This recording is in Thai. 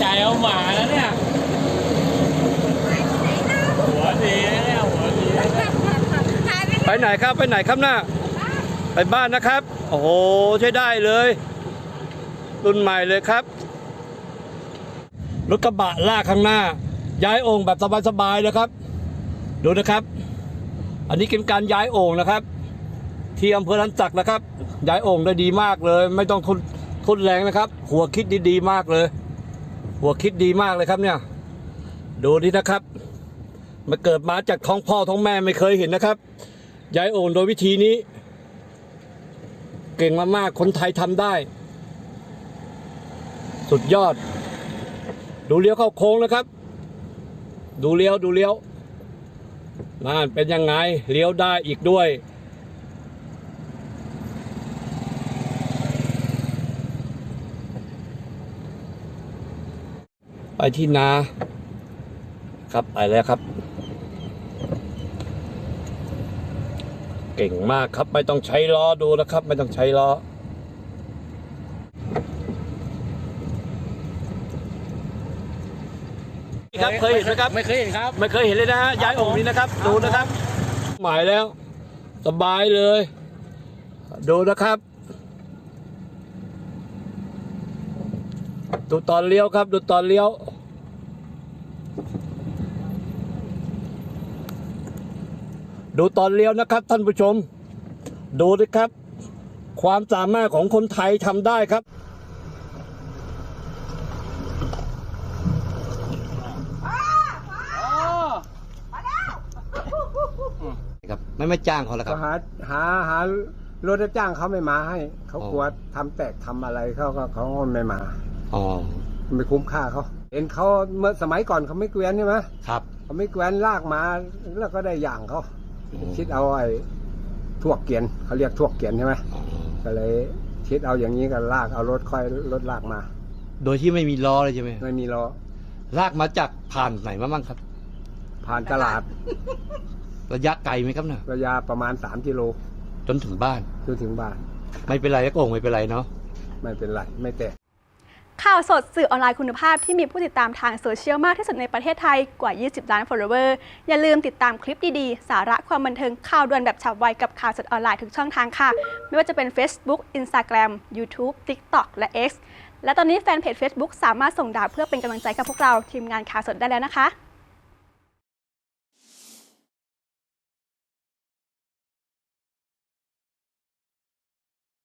ใจเอาหมาแล้วเนี่ย หัวดีนะเนี่ยหัวดีนะเนี่ยไปไหนครับไปไหนครับหน่าไปบ้านนะครับ โอ้โหใช้ได้เลย รุ่นใหม่เลยครับรถกระบะลากข้างหน้า ย้ายโอ่งแบบสบายๆนะครับ ดูนะครับ อันนี้เป็นการย้ายโอ่งนะครับ ที่อำเภอลันจักนะครับ ย้ายโอ่งได้ดีมากเลย ไม่ต้องทุนทุนแรงนะครับ หัวคิดดีๆมากเลย หัวคิดดีมากเลยครับเนี่ย ดูนี่นะครับมาเกิดมาจากท้องพ่อท้องแม่ไม่เคยเห็นนะครับย้ายโอ่งโดยวิธีนี้ เก่งมากๆคนไทยทำได้ สุดยอด ดูเลี้ยวเข้าโค้งนะครับ ดูเลี้ยวดูเลี้ยวนั่นเป็นยังไงเลี้ยวได้อีกด้วย ไปที่นา ครับไปแล้วครับ เก่งมากครับ ไม่ต้องใช้ล้อดูนะครับ ไม่ต้องใช้ล้อครับเคยเห็นไหมครับไม่เคยเห็นครับ ไม่เคยเห็นเลยนะฮะย้ายองค์นี้นะครับ ดูนะครับ หมายแล้ว สบายเลย ดูนะครับ ดูตอนเลี้ยวครับ ดูตอนเลี้ยว ดูตอนเลี้ยวนะครับท่านผู้ชม ดูนะครับ ความสามารถของคนไทยทำได้ครับครับไม่ไม่จ้างเขาแล้วคก็รับ หาหาหารถรับจ้างเขาไม่มาให้ เขาอ๋อ กลัวทำแตกทำอะไรเขาก็เขาก็ไม่มา อ๋อไม่คุ้มค่าเขาเห็นเขาเมื่อสมัยก่อนเขาไม่เกวียนใช่ไหมครับ เขาไม่เกวียนลากมาแล้วก็ได้อย่างเขาอืม คิดเอาไอ้ทวกเกียนเขาเรียกทวกเกียนใช่ไหมอ๋อก็เลยคิดเอาอย่างนี้ก็ลากเอารถค่อยรถลากมา โดยที่ไม่มีล้อเลยใช่ไหมไม่มีล้อลากมาจากผ่านไหนมาบ้างครับ ผ่านตลาด ระยะไกลไหมครับเนี่ยระยะประมาณสามกิโลจนถึงบ้านจนถึงบ้าน ไม่เป็นไรก็โอ่งไม่เป็นไรเนาะไม่เป็นไร ไม่แตก ข่าวสดสื่อออนไลน์คุณภาพที่มีผู้ติดตามทางโซเชียลมากที่สุดในประเทศไทยกว่า 20 ล้าน follower อย่าลืมติดตามคลิปดีๆ สาระความบันเทิงข่าวด่วนแบบฉับไวกับข่าวสดออนไลน์ทุกช่องทางค่ะ ไม่ว่าจะเป็น Facebook Instagram YouTube TikTok และ X และตอนนี้แฟนเพจ Facebook สามารถส่งดาวเพื่อเป็นกำลังใจกับพวกเราทีมงานข่าวสดได้แล้วนะคะ